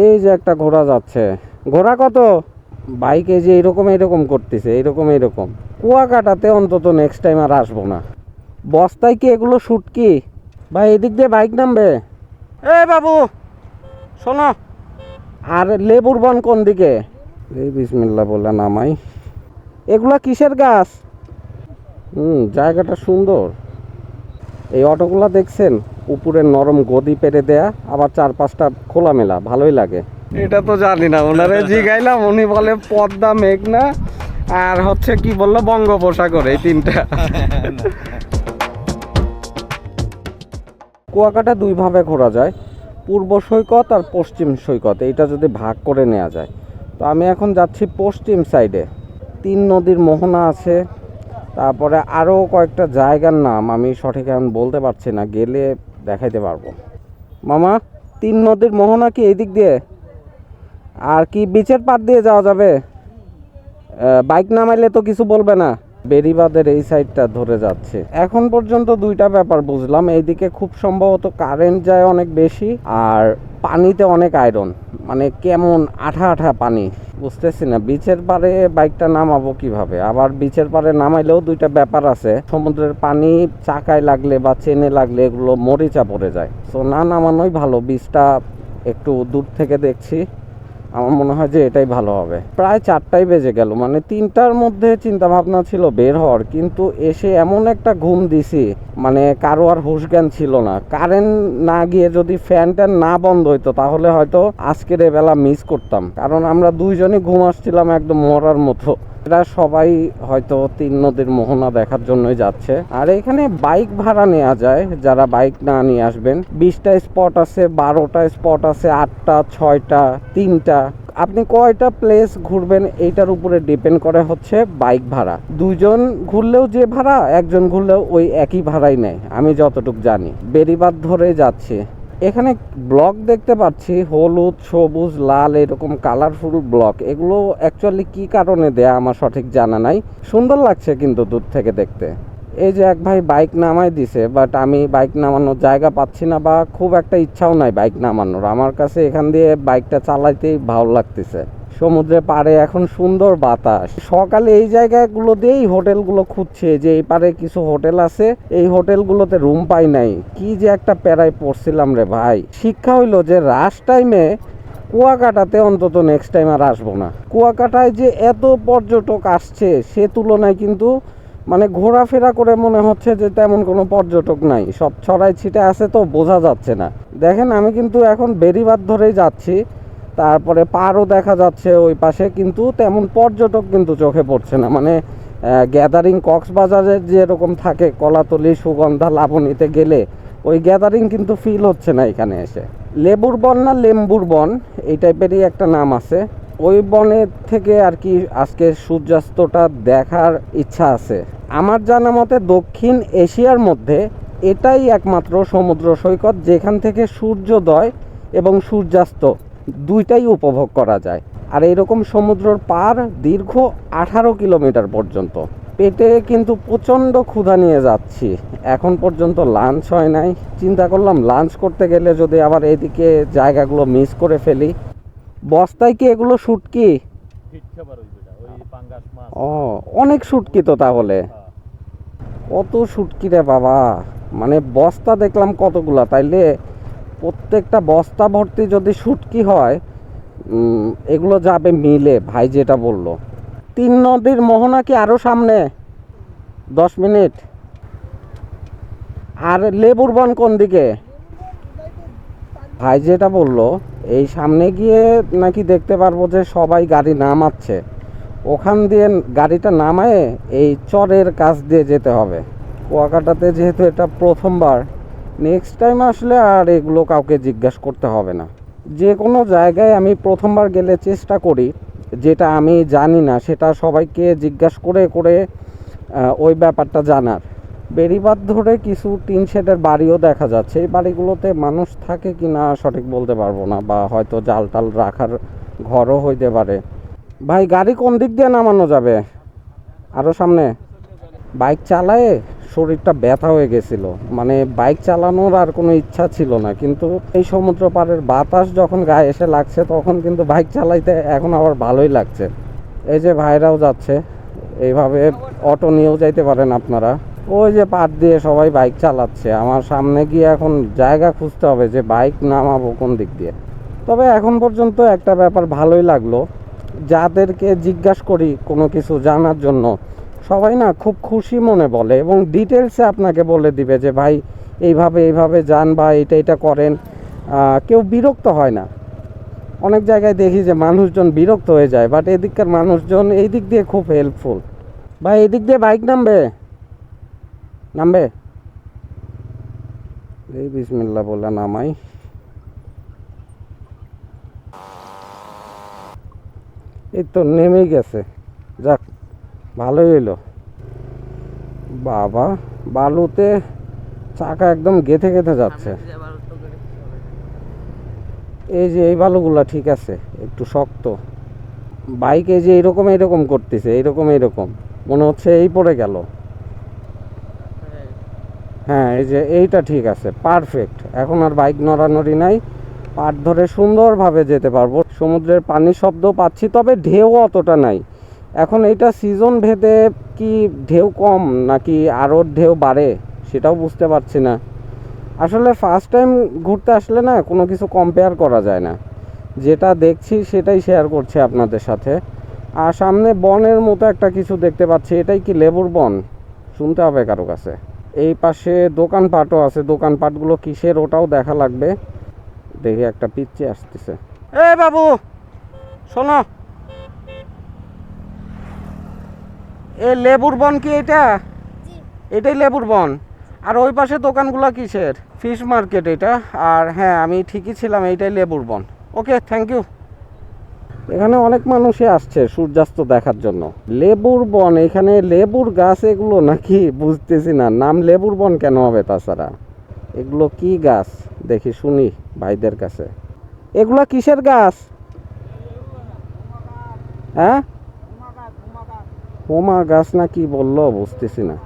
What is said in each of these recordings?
এই যে একটা ঘোড়া যাচ্ছে। ঘোড়া কত? বাইক যে এরকম এরকম করতেছে, এরকম এরকম। কুয়াকাটাতে অন্তত নেক্সট টাইম আর আসব না। বস্তায় কি এগুলো শুট কি ভাই, এদিক দিয়ে বাইক নামবে? এ বাবু, শোনো। আর লেবুর বন কোন দিকে? এই বিসমিল্লা বলে নামাই। এগুলা কিসের গাছ? হুম, জায়গাটা সুন্দর। এই অটোগুলো দেখছেন? উপরে নরম গদি পেরে দেয়া আবার চার পাঁচটা খোলামেলা ভালোই লাগে। এটা তো জানি না ওনারে জিগাইলাম উনি বলে পদ্মা মেঘনা আর হচ্ছে কি বলল বঙ্গোপসাগর এই তিনটা। কুয়াকাটা দুইভাবে ঘোরা যায় পূর্ব সৈকত আর পশ্চিম সৈকত এইটা যদি ভাগ করে নেওয়া যায়। তো আমি এখন যাচ্ছি পশ্চিম সাইডে তিন নদীর মোহনা আছে তারপরে আরও কয়েকটা জায়গার নাম আমি সঠিক এখন বলতে পারছি না গেলে দেখাইতে পারব। মামা, তিন নদীর মোহনা কি এই দিক দিয়ে? আর কি বিচের পার দিয়ে যাওয়া যাবে? বাইক নামাইলে তো কিছু বলবে না। বেরিবাদের এই সাইডটা ধরে যাচ্ছে। এখন পর্যন্ত দুইটা ব্যাপার বুঝলাম। এইদিকে খুব সম্ভবত কারেন্ট যায় অনেক বেশি আর পানিতে অনেক আয়রন মানে কেমন আঠা আঠা পানি। বুঝতেছি না, বিচের পারে বাইকটা নামাবো কীভাবে? আবার বিচের পারে নামাইলেও দুইটা ব্যাপার আছে। সমুদ্রের পানি চাকায় লাগলে বা চেনে লাগলে এগুলো মরিচা পড়ে যায়। তো না নামানোই ভালো। বীজটা একটু দূর থেকে দেখছি। আমার মনে হয় যে এটাই ভালো হবে। প্রায় চারটাই বেজে গেল মানে তিনটার মধ্যে চিন্তা ভাবনা ছিল বের হওয়ার, কিন্তু এসে এমন একটা ঘুম দিছি মানে কারও আর হুশ জ্ঞান ছিল না। কারেন্ট না গিয়ে যদি ফ্যান ট্যান না বন্ধ হইতো, তাহলে হয়তো আজকের এ বেলা মিস করতাম। কারণ আমরা দুইজনই ঘুম আসছিলাম একদম মরার মতো। এরা সবাই হয়তো তিন নদীর মোহনা দেখার জন্যই যাচ্ছে। আর এখানে বাইক ভাড়া নেওয়া যায়, যারা বাইক না নিয়ে আসবেন। বিশটা স্পট আছে, বারোটা স্পট আছে, আটটা, ছয়টা, তিনটা। আপনি কয়টা প্লেস ঘুরবেন, এইটার উপরে ডিপেন্ড করে হচ্ছে বাইক ভাড়া। দুজন ঘুরলেও যে ভাড়া, একজন ঘুরলেও ওই একই ভাড়াই নেয়, আমি যতটুক জানি। বেরিবাদ ধরে যাচ্ছে। এখানে ব্লক দেখতে পাচ্ছি, হলুদ, সবুজ, লাল, এরকম কালারফুল ব্লক। এগুলো অ্যাকচুয়ালি কি কারণে দেয়া আমার সঠিক জানা নাই। সুন্দর লাগছে কিন্তু দূর থেকে দেখতে। এই যে এক ভাই বাইক নামাই দিছে বাট আমি বাইক নামানোর জায়গা পাচ্ছি না বা খুব একটা ইচ্ছাও নাই বাইক নামানোর। আমার কাছে এখান দিয়ে বাইকটা চালাইতেই ভালো লাগতেছে। সমুদ্রে পাড়ে এখন সুন্দর বাতাস। সকালে এই জায়গাগুলো দিয়েই হোটেলগুলো খুঁজছে যে এই পারে কিছু হোটেল আছে। এই হোটেলগুলোতে রুম পাই নাই। কি যে একটা প্যারায় পড়ছিলাম রে ভাই। শিক্ষা হইল যে রাশ টাইমে কুয়াকাটাতে অন্তত নেক্সট টাইম আর আসব না। কুয়াকাটায় যে এত পর্যটক আসছে, সে তুলনায় কিন্তু মানে ঘোরাফেরা করে মনে হচ্ছে যে তেমন কোনো পর্যটক নাই। সব ছড়াই ছিটে আছে তো বোঝা যাচ্ছে না। দেখেন আমি কিন্তু এখন বেরিবাদ ধরেই যাচ্ছি। তারপরে পারও দেখা যাচ্ছে ওই পাশে, কিন্তু তেমন পর্যটক কিন্তু চোখে পড়ছে না। মানে গ্যাদারিং কক্সবাজারের যেরকম থাকে, কলাতলি, সুগন্ধা, লাবণীতে গেলে ওই গ্যাদারিং কিন্তু ফিল হচ্ছে না এখানে এসে। লেবুর বন না লেম্বুর বন, এই টাইপেরই একটা নাম আছে। ওই বনের থেকে আর কি আজকে সূর্যাস্তটা দেখার ইচ্ছা আছে। আমার জানা মতে দক্ষিণ এশিয়ার মধ্যে এটাই একমাত্র সমুদ্র সৈকত যেখান থেকে সূর্যোদয় এবং সূর্যাস্ত দুইটাই উপভোগ করা যায়। আর এরকম সমুদ্রর পার দীর্ঘ আঠারো কিলোমিটার পর্যন্ত। পেটে কিন্তু প্রচণ্ড ক্ষুধা নিয়ে যাচ্ছি। এখন পর্যন্ত লাঞ্চ হয় নাই। চিন্তা করলাম লাঞ্চ করতে গেলে যদি আবার এদিকে জায়গাগুলো মিস করে ফেলি। বস্তায় কি এগুলো শুটকি? ও, অনেক শুটকি তো তাহলে। কত শুটকি রে বাবা। মানে বস্তা দেখলাম কতগুলা, তাইলে প্রত্যেকটা বস্তা ভর্তি যদি শুটকি হয় এগুলো যাবে মিলে, ভাই যেটা বলল। তিন নদীর মোহনা কি আরও সামনে? দশ মিনিট। আর লেবুর বন কোন দিকে? ভাই যেটা বলল, এই সামনে গিয়ে নাকি দেখতে পারব যে সবাই গাড়ি নামাচ্ছে। ওখান দিয়ে গাড়িটা নামায় এই চরের কাছ দিয়ে যেতে হবে। কুয়াকাটাতে যেহেতু এটা প্রথমবার নেক্সট টাইম আসলে আর এগুলো কাউকে জিজ্ঞাসা করতে হবে না। যে কোনো জায়গায় আমি প্রথমবার গেলে চেষ্টা করি, যেটা আমি জানি না, সেটা সবাইকে জিজ্ঞাসা করে করে ওই ব্যাপারটা জানার। বেরিবাদ ধরে কিছু টিন শেডের বাড়িও দেখা যাচ্ছে। এই বাড়িগুলোতে মানুষ থাকে কি না সঠিক বলতে পারব না, বা হয়তো জাল টাল রাখার ঘরও হইতে পারে। ভাই, গাড়ি কোন দিক দিয়ে নামানো যাবে? আরও সামনে? বাইক চালায়ে? শরীরটা ব্যথা হয়ে গেছিল। মানে বাইক চালানোর আর কোনো ইচ্ছা ছিল না। কিন্তু এই সমুদ্র পাড়ের বাতাস যখন গায়ে এসে লাগছে, তখন কিন্তু বাইক চালাইতে এখন আবার ভালোই লাগছে। এই যে ভাইরাও যাচ্ছে, এইভাবে অটো নিয়েও যাইতে পারেন আপনারা। ওই যে পাট দিয়ে সবাই বাইক চালাচ্ছে। আমার সামনে গিয়ে এখন জায়গা খুঁজতে হবে যে বাইক নামাবো কোন দিক দিয়ে। তবে এখন পর্যন্ত একটা ব্যাপার ভালোই লাগল। যাদেরকে জিজ্ঞাসা করি কোনো কিছু জানার জন্য সবাই না খুব খুশি মনে বলে এবং ডিটেলসে আপনাকে বলে দিবে যে, ভাই, এইভাবে এইভাবে যান বা এটা এটা করেন। কেউ বিরক্ত হয় না। অনেক জায়গায় দেখি যে, মানুষজন বিরক্ত হয়ে যায় বাট এদিককার মানুষজন এই দিক দিয়ে খুব হেল্পফুল ভাই এদিক দিয়ে বাইক নামবে? নামবে? এই বিসমিল্লা বলে নামাই। এই তো নেমেই গেছে। যাক ভালোই হইল। বাবা, বালুতে চাকা একদম গেথে গেথে যাচ্ছে। এই যে এই বালুগুলা ঠিক আছে, একটু শক্ত। বাইক এই যে এরকম এরকম করতেছে এইরকম এরকম, মনে হচ্ছে এই পড়ে গেল। হ্যাঁ এই যে এইটা ঠিক আছে পারফেক্ট এখন আর বাইক নড়ানড়ি নাই, পাট ধরে সুন্দরভাবে যেতে পারব। সমুদ্রের পানির শব্দ পাচ্ছি, তবে ঢেউ অতটা নাই। এখন এইটা সিজন ভেদে কি ঢেউ কম নাকি আরও ঢেউ বাড়ে সেটাও বুঝতে পারছি না। আসলে ফার্স্ট টাইম ঘুরতে আসলে না কোনো কিছু কম্পেয়ার করা যায় না। যেটা দেখছি সেটাই শেয়ার করছি আপনাদের সাথে। আর সামনে বনের মতো একটা কিছু দেখতে পাচ্ছি, এটাই কি লেবুর বন? শুনতে হবে কারও কাছে। এই পাশে দোকানপাটও আছে দোকানপাটগুলো কিসের ওটাও দেখা লাগবে। দেখি একটা পিচ্ছি আসতেছে। এ বাবু, শোনো। এ লেবুর বন কি এটা? এটাই লেবুর বন? আর ওই পাশে দোকানগুলো কিসের? ফিশ মার্কেট এটা। আর হ্যাঁ আমি ঠিকই ছিলাম এইটাই লেবুর বন। ওকে থ্যাংক ইউ এখানে অনেক মানুষই আসছে সূর্যাস্ত দেখার জন্য। লেবুর বন এখানে লেবুর গাছ এগুলো নাকি? বুঝতেছি না নাম লেবুর বন কেন হবে তাছাড়া? এগুলো কি গাছ? দেখি শুনি ভাইদের কাছে। এগুলো কিসের গাছ? হ্যাঁ? হোমা গাছ না কি বলল বুঝতেছি না।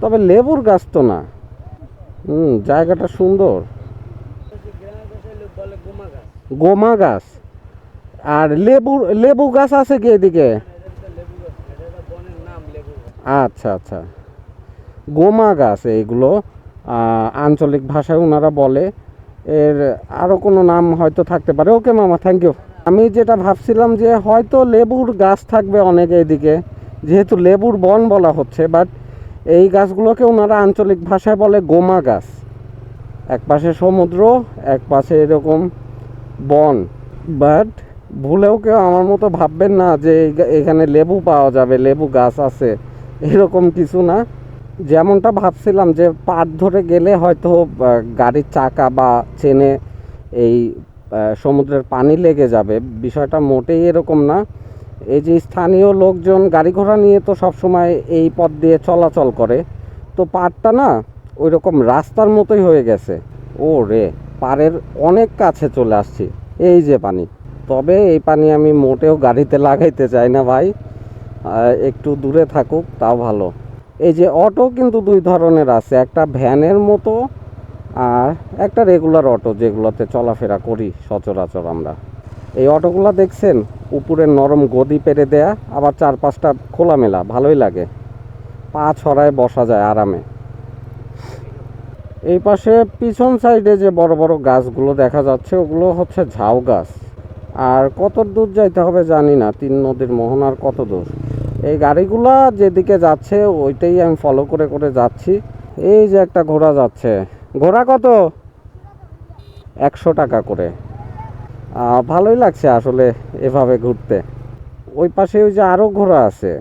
তবে লেবুর গাছ তো না। হুম, জায়গাটা সুন্দর। গোমা গাছ। আর লেবুর লেবু গাছ আছে কি এদিকে? আচ্ছা আচ্ছা। গোমা গাছ এইগুলো। আঞ্চলিক ভাষায় ওনারা বলে। এর আরও কোনো নাম হয়তো থাকতে পারে। ওকে মামা থ্যাংক ইউ আমি যেটা ভাবছিলাম যে হয়তো লেবুর গাছ থাকবে অনেক এইদিকে, যেহেতু লেবুর বন বলা হচ্ছে বাট এই গাছগুলোকে ওনারা আঞ্চলিক ভাষায় বলে গোমা গাছ। এক পাশে সমুদ্র, এক পাশে এরকম বন। বাট ভুলেও কেউ আমার মতো ভাববেন না যে এখানে লেবু পাওয়া যাবে, লেবু গাছ আছে, এরকম কিছু না। যেমনটা ভাবছিলাম যে পাট ধরে গেলে হয়তো গাড়ির চাকা বা চেনে এই সমুদ্রের পানি লেগে যাবে। বিষয়টা মোটেই এরকম না। এই যে স্থানীয় লোকজন গাড়ি ঘোড়া নিয়ে তো সবসময় এই পথ দিয়ে চলাচল করে, তো পাড়টা না ওই রকম রাস্তার মতোই হয়ে গেছে। ও রে পাড়ের অনেক কাছে চলে আসছি। এই যে পানি। তবে এই পানি আমি মোটেও গাড়িতে লাগাইতে চাই না ভাই। একটু দূরে থাকুক, তাও ভালো। এই যে অটো কিন্তু দুই ধরনের আছে। একটা ভ্যানের মতো আর একটা রেগুলার অটো যেগুলোতে চলাফেরা করি সচরাচর আমরা। এই অটোগুলো দেখছেন, উপরে নরম গদি পেরে দেয়া, আবার চার পাঁচটা খোলামেলা, ভালোই লাগে। পা ছড়ায় বসা যায় আরামে। এই পাশে পিছন সাইডে যে বড় বড় গাছগুলো দেখা যাচ্ছে, ওগুলো হচ্ছে ঝাউ গাছ। আর কত দূর যাইতে হবে জানি না, তিন নদীর মোহনার কত দূর। এই গাড়িগুলা যেদিকে যাচ্ছে, ওইটাই আমি ফলো করে করে যাচ্ছি। এই যে একটা ঘোড়া যাচ্ছে ঘোড়া কত? একশো টাকা করে। ভালোই লাগছে আসলে এভাবে ঘুরতে। ওই পাশে ওই যে আরও ঘোড়া আছে।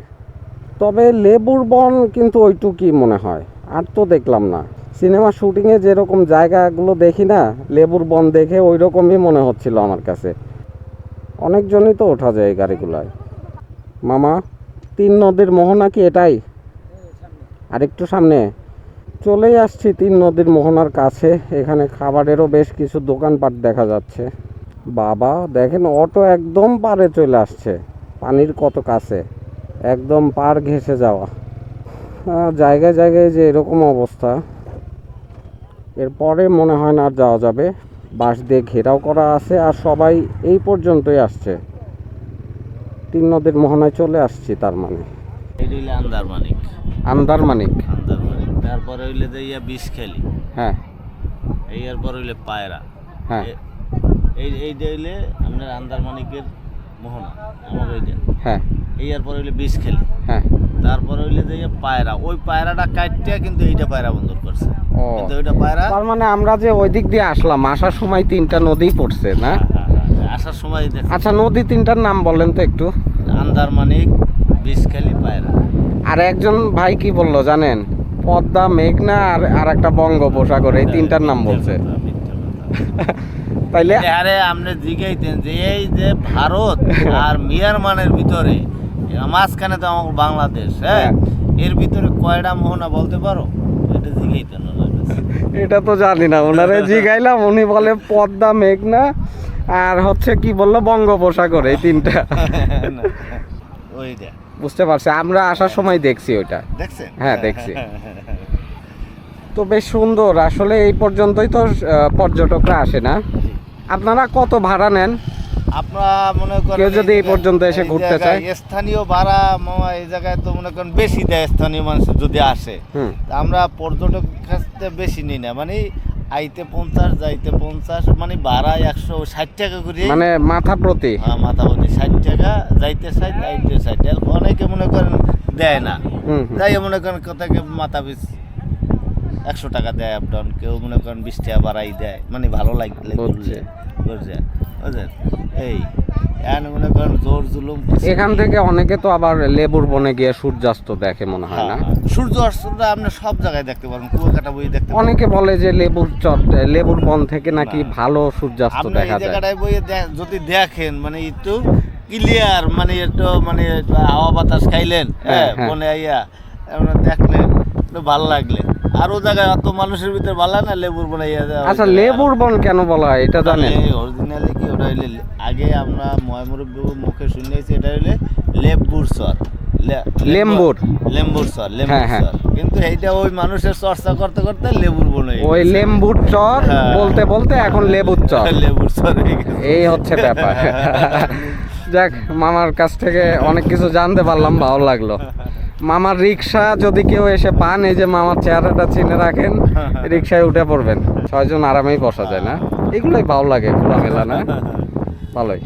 তবে লেবুর বন কিন্তু ওইটুকুই মনে হয়। আর তো দেখলাম না। সিনেমা শুটিংয়ে যেরকম জায়গাগুলো দেখি না, লেবুর বন দেখে ওই রকমই মনে হচ্ছিল আমার কাছে। অনেকজনই তো ওঠা যায় এই গাড়িগুলায়। মামা, তিন নদীর মোহনা কি এটাই? আরেকটু সামনে। চলেই আসছি তিন নদীর মোহনার কাছে। এখানে খাবারেরও বেশ কিছু দোকানপাট দেখা যাচ্ছে। বাবা দেখেন অটো একদম পারে চলে আসছে। পানির কত কাছে। একদম পার ঘেসে যাওয়া। জায়গায় জায়গায় যে এরকম অবস্থা। এরপরে মনে হয় না আর যাওয়া যাবে। বাঁশ দিয়ে ঘেরাও করা আছে আর সবাই এই পর্যন্তই আসছে। তিন নদীর মোহনায় চলে আসছি তার মানে। আন্দারমানিক আন্দারমানিক তারপরে হইলে যে ইয়া বিষ খেলি। হ্যাঁ। এই এরপর হইলে পায়রা। হ্যাঁ। এ- এই এইটা হইলে আপনার আন্দারমানিকের মোহনা আমার এইটা হ্যাঁ। এই এরপর হইলে বিষ খেলি। হ্যাঁ। তারপরে হইলে যে পায়রা ওই পায়রাটা কাটতে কিন্তু এইটা পায়রা বন্দর করছে। কিন্তু ওইটা পায়রা তার মানে আমরা যে ওই দিক দিয়ে আসলাম আসার সময় তিনটা নদী পড়ছে না? হ্যাঁ, হ্যাঁ, হ্যাঁ, আসার সময় দেখ। আচ্ছা নদী তিনটার নাম বলেন তো একটু। আন্দারমানিক বিষ খেলি পায়রা। আর একজন ভাই কি বলল জানেন? পদ্মা মেঘনা আর আর একটা বঙ্গোপসাগর এই তিনটার নাম বলছে। তাইলে আরে আপনি জিগাইতেন যে এই যে ভারত আর মিয়ানমারের ভিতরে মাঝখানে তো আমার বাংলাদেশ হ্যাঁ? এর ভিতরে কয়টা মোহনা বলতে পারো? এটা ওনার এটা তো জানি না ওনারে জিগাইলাম উনি বলে পদ্মা মেঘনা আর হচ্ছে কি বলল বঙ্গোপসাগর এই তিনটা। না, ওইটা বুঝতে পারছি। আমরা আসার সময় দেখছি দেখছেন? হ্যাঁ, দেখছি। তো বেশ সুন্দর। আসলে এই পর্যন্তই তো পর্যটকরা আসে না। আপনারা কত ভাড়া নেন? আপনারা মনে করেন কেউ যদি এই পর্যন্ত এসে ঘুরতে চায়? স্থানীয় ভাড়া এই জায়গায় তো মনে করেন বেশি দেয় স্থানীয় মানুষ যদি আসে। আমরা পর্যটক কাছে বেশি নিই না। মানে আইতে পঞ্চাশ যাইতে পঞ্চাশ মানে ভাড়া একশো ষাট টাকা করে। মানে মাথা প্রতি। হ্যাঁ মাথা প্রতি ষাট টাকা যাইতে ষাট আইতে ষাট। অনেকে দেয় না। হুম। মনে করেন কোথাকে মাথা পিস একশো টাকা দেয় আপ ডাউন কেউ মনে করেন বিশ টাকা বাড়াই দেয়। মানে ভালো লাগলে বুঝলেন? এই এখন থেকে অনেকে তো আবার লেবুর বনে গিয়ে সূর্যাস্ত দেখে মনে হয় না? হ্যাঁ, হ্যাঁ। সূর্য অস্তটা আপনি সব জায়গায় দেখতে পারেন কুয়াকাটা বই দেখতে অনেকে বলে যে লেবুর চট লেবুর বন থেকে নাকি ভালো সূর্যাস্ত দেখা যায়। জায়গাটায় যদি দেখেন মানে একটু ক্লিয়ার মানে একটু মানে হাওয়া বাতাস খাইলেন হ্যাঁ হ্যাঁ। মনে আইয়া দেখলেন ভালো লাগলে আর ও জায়গায় অত মানুষের ভিতরে ভালো লাগে না লেবুর বানাইয়া দেওয়া আচ্ছা লেবুর বন কেন বলা হয় এটা জানেন অরিজিনালি কি ওটা হইলে আগে আমরা ময়মুরব্বী মুখে শুনেছি এটা হইলে লেবুর সর লেম্বুর। লেম্বুর সর লেম্বুর হ্যাঁ, হ্যাঁ। সর কিন্তু এইটা ওই মানুষের চর্চা করতে করতে লেবুর বন ওই লেম্বুর চর হ্যাঁ। বলতে বলতে এখন লেবুর চর লেবুর হয়ে গেছে এই হচ্ছে ব্যাপার যাক মামার কাছ থেকে অনেক কিছু জানতে পারলাম, ভালো লাগল। মামার রিক্সা যদি কেউ এসে পান, এই যে মামার চেহারাটা চিনে রাখেন, রিক্সায় উঠে পড়বেন। ছয়জন আরামেই বসা যায় না? এগুলোই ভালো লাগে খোলামেলা না? ভালোই।